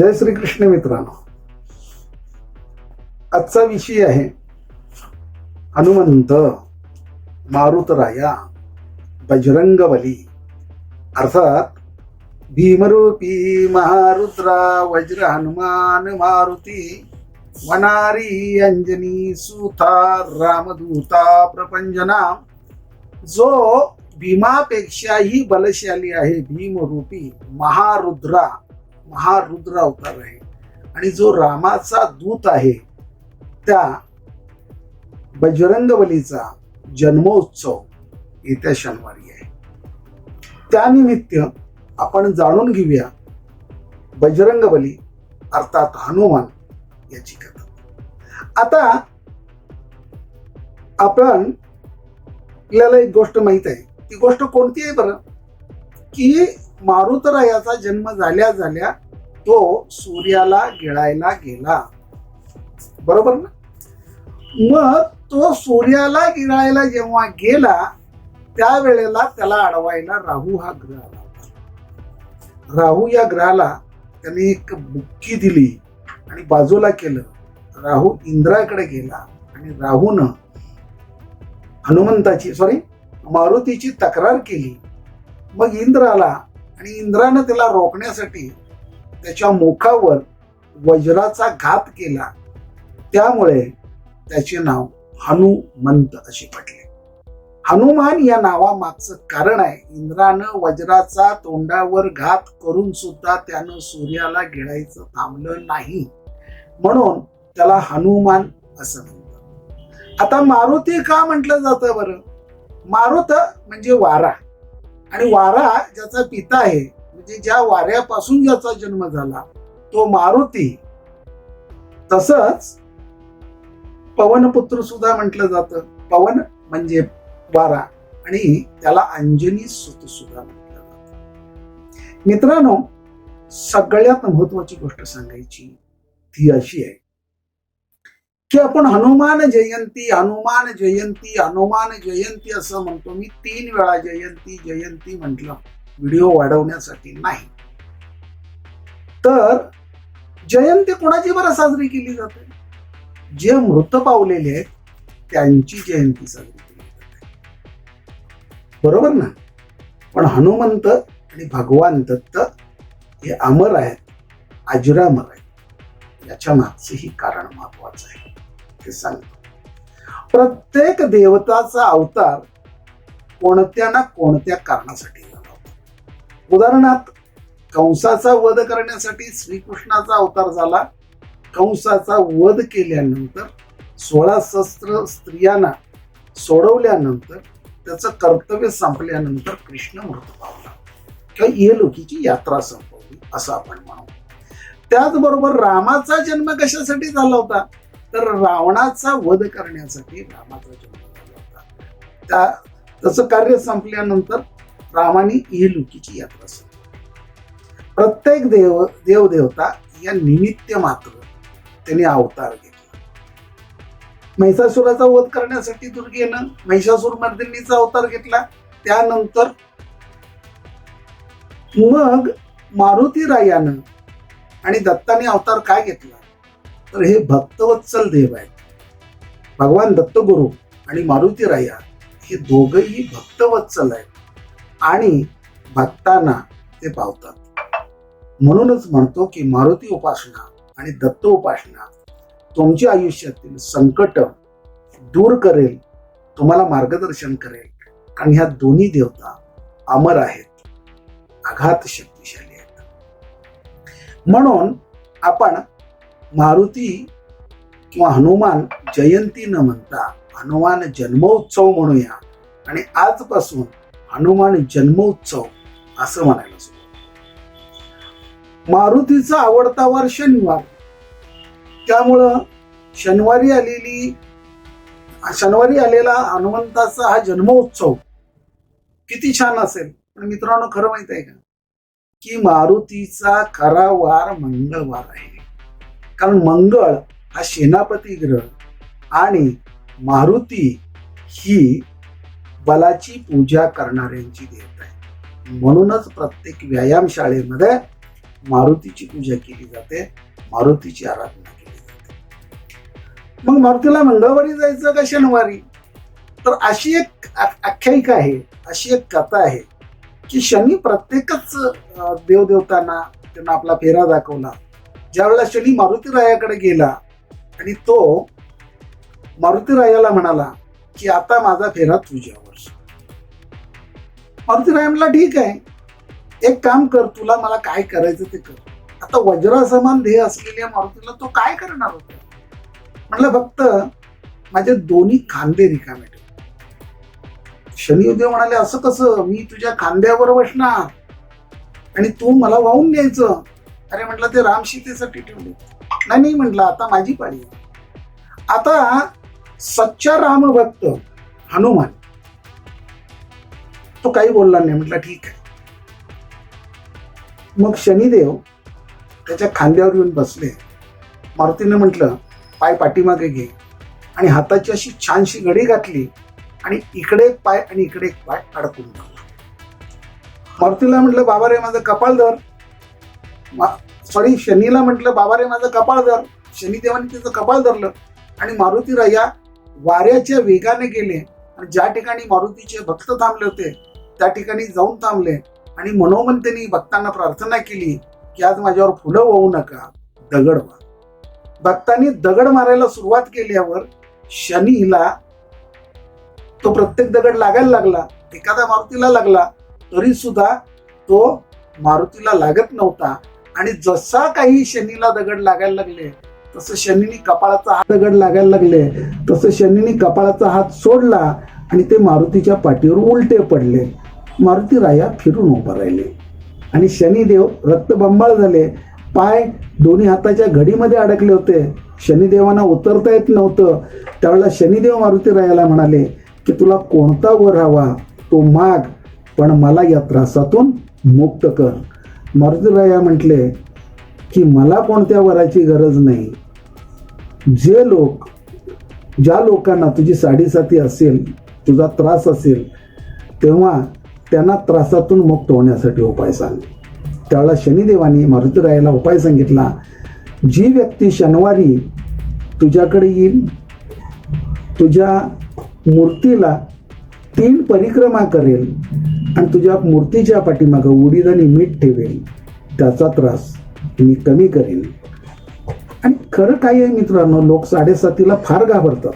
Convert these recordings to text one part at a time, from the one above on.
जय श्री कृष्ण मित्रांनो. आजचा विषय आहे हनुमंत मारुतराया बजरंगबली. अर्थात भीमरूपी महारुद्रा वज्र हनुमान मारुती वनारी अंजनी सुता रामदूता प्रपंजना. जो भीमापेक्षाही बलशाली आहे भीमरूपी महारुद्रा. महारुद्र अवतार आहे. आणि जो रामाचा दूत आहे त्या बजरंगबलीचा जन्मोत्सव येत्या शनिवारी आहे. त्यानिमित्त आपण जाणून घेऊया बजरंगबली अर्थात हनुमान याची कथा. आता आपण आपल्याला एक गोष्ट माहीत आहे. ती गोष्ट कोणती आहे बरं? की मारुतरायाचा जन्म झाल्या झाल्या तो सूर्याला गिळायला गेला. बरोबर ना? मग तो सूर्याला गिळायला जेव्हा गेला त्यावेळेला त्याला अडवायला राहू हा ग्रह आला होता. राहू या ग्रहाला त्याने एक बुक्की दिली आणि बाजूला केलं. राहू इंद्राकडे गेला आणि राहून हनुमंताची सॉरी मारुतीची तक्रार केली. मग इंद्र आला आणि इंद्रानं त्याला रोखण्यासाठी त्याच्या मुखावर वज्राचा घात केला. त्यामुळे त्याचे नाव हनुमंत असे पडले. हनुमान या नावामागचं कारण आहे. इंद्रानं वज्राचा तोंडावर घात करून सुद्धा त्यानं सूर्याला गिळायचं थांबलं नाही. म्हणून त्याला हनुमान असं म्हणतात. आता मारुती का म्हटलं जातं बरं? मारुत म्हणजे वारा. आणि वारा ज्याचा पिता आहे म्हणजे ज्या वाऱ्यापासून ज्याचा जन्म झाला तो मारुती. तसंच पवनपुत्र सुद्धा म्हटलं जातं. पवन म्हणजे वारा आणि त्याला अंजनी सुत सुद्धा म्हटलं जात. मित्रांनो सगळ्यात महत्वाची गोष्ट सांगायची ती अशी आहे की आपण हनुमान जयंती हनुमान जयंती हनुमान जयंती असं म्हणतो. मी तीन वेळा जयंती जयंती म्हटलं. व्हिडिओ वाढवण्यासाठी नाही. तर जयंती कोणाची बरं साजरी केली जाते? जे मृत पावलेले आहेत त्यांची जयंती साजरी केली जाते. बरोबर ना? पण हनुमंत आणि भगवान दत्त हे अमर आहेत अजरामर आहेत. याच्या मागचंही कारण महत्वाचं आहे. ते सांगतो. प्रत्येक देवताचा अवतार कोणत्या ना कोणत्या कारणासाठी उदाहरणार्थ कंसाचा वध करण्यासाठी श्रीकृष्णाचा अवतार झाला. कंसाचा वध केल्यानंतर सोळा शस्त्र स्त्रियांना सोडवल्यानंतर त्याचं कर्तव्य संपल्यानंतर कृष्ण मृत पावला. किंवा येलोकीची यात्रा संपवली असं आपण म्हणू. त्याचबरोबर रामाचा जन्म कशासाठी झाला होता? तर रावणाचा वध करण्यासाठी रामाचा जन्म झाला होता. त्या त्याचं कार्य संपल्यानंतर रामाने इहलुकीची यात्रा संपली प्रत्येक देव देवदेवता या निमित्त मात्र त्यांनी अवतार घेतला. महिषासुराचा वध करण्यासाठी दुर्गेनं महिषासूर मर्दिनीचा अवतार घेतला. त्यानंतर मग मारुती रायानं आणि दत्ताने अवतार काय घेतला? तर हे भक्तवत्सल देव आहेत. भगवान दत्तगुरु आणि मारुती राया हे दोघही भक्तवत्सल आहेत. आणि भक्तांना ते पावतात. म्हणूनच म्हणतो की मारुती उपासना आणि दत्त उपासना तुमच्या आयुष्यातील संकट दूर करेल तुम्हाला मार्गदर्शन करेल कारण ह्या दोन्ही देवता अमर आहेत आघात शक्तिशाली आहेत. म्हणून आपण मारुती किंवा हनुमान जयंती न म्हणता हनुमान जन्मोत्सव म्हणूया आणि आजपासून हनुमान जन्मोत्सव असं म्हणायला सुरू मारुतीचा आवडता वार शनिवार. त्यामुळं शनिवारी आलेली शनिवारी आलेला हनुमंताचा हा जन्मोत्सव किती छान असेल. पण मित्रांनो खरं माहीत आहे का? की मारुतीचा खरा वार मंगळवार आहे. कारण मंगळ हा सेनापती ग्रह आणि मारुती ही बलाची पूजा करणाऱ्यांची देवता आहे. म्हणूनच प्रत्येक व्यायाम शाळेमध्ये मारुतीची पूजा केली जाते मारुतीची आराधना केली जाते. मग मारुतीला मंगळवारी जायचं का शनिवारी? तर अशी एक आख्यायिका आहे अशी एक कथा आहे की शनी प्रत्येकच देवदेवतांना त्यांना आपला फेरा दाखवला. ज्यावेळेला शनी मारुतीरायाकडे गेला आणि तो मारुतीरायाला म्हणाला की आता माझा फेरा तुझ्यावर मारुतीराय म्हणला ठीक आहे. एक काम कर तुला मला काय करायचं ते कर. आता वज्रासमान ध्येय असलेल्या मारुतीला तो काय करणार होता? म्हणलं फक्त माझे दोन्ही खांदे रिकामे शनिदेव म्हणाले असं कसं? मी तुझ्या खांद्यावर बसणार. आणि तू मला वाहून न्यायचं. अरे म्हटलं ते राम सीतेसाठी ठेवले. नाही नाही म्हटलं आता माझी पाळी आहे. आता सच्चा रामभक्त हनुमान तो काही बोलला नाही. म्हटलं ठीक आहे. मग शनिदेव त्याच्या खांद्यावर येऊन बसले. मारुतीने म्हटलं पाय पाठीमागे घे. आणि हाताची अशी छानशी घडी घातली आणि इकडे एक पाय आणि इकडे एक पाय अडकून टाकला मारुतीला म्हटलं बाबा रे माझं कपाळ धर. सॉरी शनीला म्हटलं बाबा रे माझं कपाळ धर. शनिदेवाने त्याचं कपाळ धरलं आणि मारुती राया वाऱ्याच्या वेगाने गेले. आणि ज्या ठिकाणी मारुतीचे भक्त थांबले होते त्या ठिकाणी जाऊन थांबले. आणि मनोमन त्यांनी भक्तांना प्रार्थना केली की आज माझ्यावर फुलं वाहू नका दगड मार भक्तांनी दगड मारायला सुरुवात केल्यावर शनीला तो प्रत्येक दगड लागायला लागला एखादा मारुतीला लागला तरी सुद्धा तो मारुतीला लागत नव्हता. आणि जसा काही शनीला दगड लागायला लागले तसं शनीने कपाळाचा हात दगड लागायला लागले तसं शनीने कपाळाचा हात सोडला आणि ते मारुतीच्या पाठीवर उलटे पडले. मारुती राया फिरून उभा राहिले. आणि शनिदेव रक्तबंबाळ झाले. पाय दोन्ही हाताच्या घडीमध्ये अडकले होते. शनिदेवांना उतरता येत नव्हतं. त्यावेळेला शनिदेव मारुती रायाला म्हणाले की तुला कोणता वर हवा? तो माग. पण मला या त्रासातून मुक्त कर. मारुती राया म्हटले की मला कोणत्या वराची गरज नाही. जे लोक ज्या लोकांना तुझी साडेसाती असेल तुझा त्रास असेल तेव्हा त्यांना त्रासातून मुक्त होण्यासाठी उपाय सांग. त्यावेळेला शनिदेवाने मारुतीरायाला उपाय सांगितला जी व्यक्ती शनिवारी तुझ्याकडे येईल तुझ्या मूर्तीला तीन परिक्रमा करेल आणि तुझ्या मूर्तीच्या पाठीमागं उडीद आणि मीठ ठेवेल त्याचा त्रास मी कमी करेन. आणि खरं काय आहे मित्रांनो लोक साडेसातीला फार घाबरतात.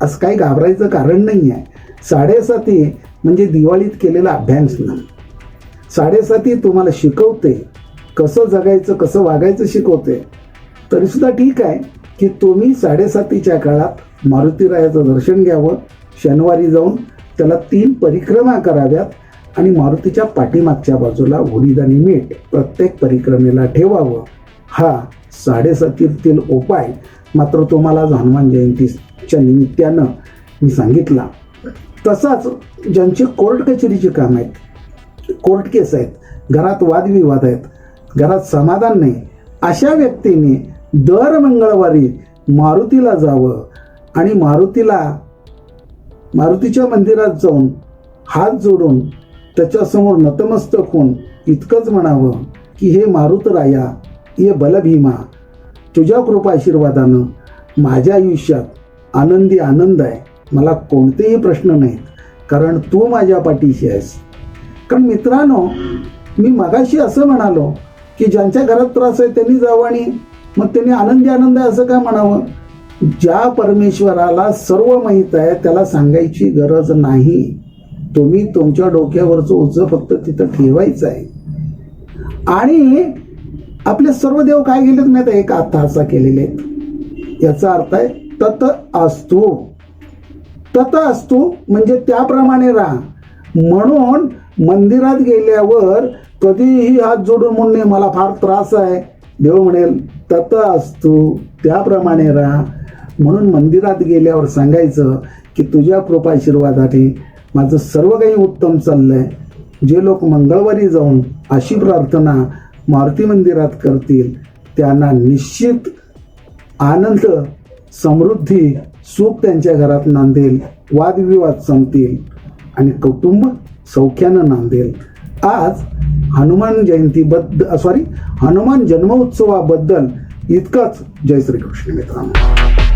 असं काही घाबरायचं कारण नाही आहे साडेसाती म्हणजे दिवाळीत केलेला अभ्यास नाही साडेसाती तुम्हाला शिकवते कसं जगायचं कसं वागायचं शिकवते तरीसुद्धा ठीक आहे की तुम्ही साडेसातीच्या काळात मारुतीरायाचं दर्शन घ्यावं शनिवारी जाऊन त्याला तीन परिक्रमा कराव्यात आणि मारुतीच्या पाठीमागच्या बाजूला उडीद आणि मीठ प्रत्येक परिक्रमेला ठेवावं. हा साडेसातीतील उपाय मात्र तुम्हाला आज हनुमान जयंतीच्या निमित्तानं मी सांगितला. तसाच ज्यांची कोर्ट कचेरीची काम आहेत कोर्ट केस आहेत घरात वादविवाद आहेत घरात समाधान नाही अशा व्यक्तीने दर मंगळवारी मारुतीला जावं आणि मारुतीला मारुतीच्या मंदिरात जाऊन हात जोडून त्याच्यासमोर नतमस्तक होऊन इतकंच म्हणावं की हे मारुतराया ये बलभीमा तुझ्या कृपा आशीर्वादानं माझ्या आयुष्यात आनंदी आनंद आहे. मला कोणतेही प्रश्न नाहीत. कारण तू माझ्या पाठीशी आहेस. कारण मित्रांनो मी मगाशी असं म्हणालो की ज्यांच्या घरात त्रास आहे त्यांनी जावं आणि मग त्यांनी आनंदी आनंद आहे असं काय म्हणावं? ज्या परमेश्वराला सर्व माहीत आहे त्याला सांगायची गरज नाही. तुम्ही तुमच्या डोक्यावरचं उजं फक्त तिथं ठेवायचं आहे. आणि आपले सर्व देव काय गेलेत माहिती आहे? एक आत्ता असा केलेले आहेत. याचा अर्थ आहे तत असतो. तत असतो म्हणजे त्याप्रमाणे राहा. म्हणून मंदिरात गेल्यावर कधीही हात जोडून म्हणणे मला फार त्रास आहे. देव म्हणेल तत असतो. त्याप्रमाणे राहा. म्हणून मंदिरात गेल्यावर सांगायचं की तुझ्या कृपा आशीर्वादाने माझं सर्व काही उत्तम चाललंय. जे लोक मंगळवारी जाऊन अशी प्रार्थना मारुती मंदिरात करतील त्यांना निश्चित आनंद समृद्धी सुख त्यांच्या घरात नांदेल वादविवाद संपतील आणि कुटुंब सौख्यानं नांदेल. आज हनुमान जयंतीबद्दल सॉरी हनुमान जन्मोत्सवाबद्दल इतकंच जय श्रीकृष्ण मित्रांनो.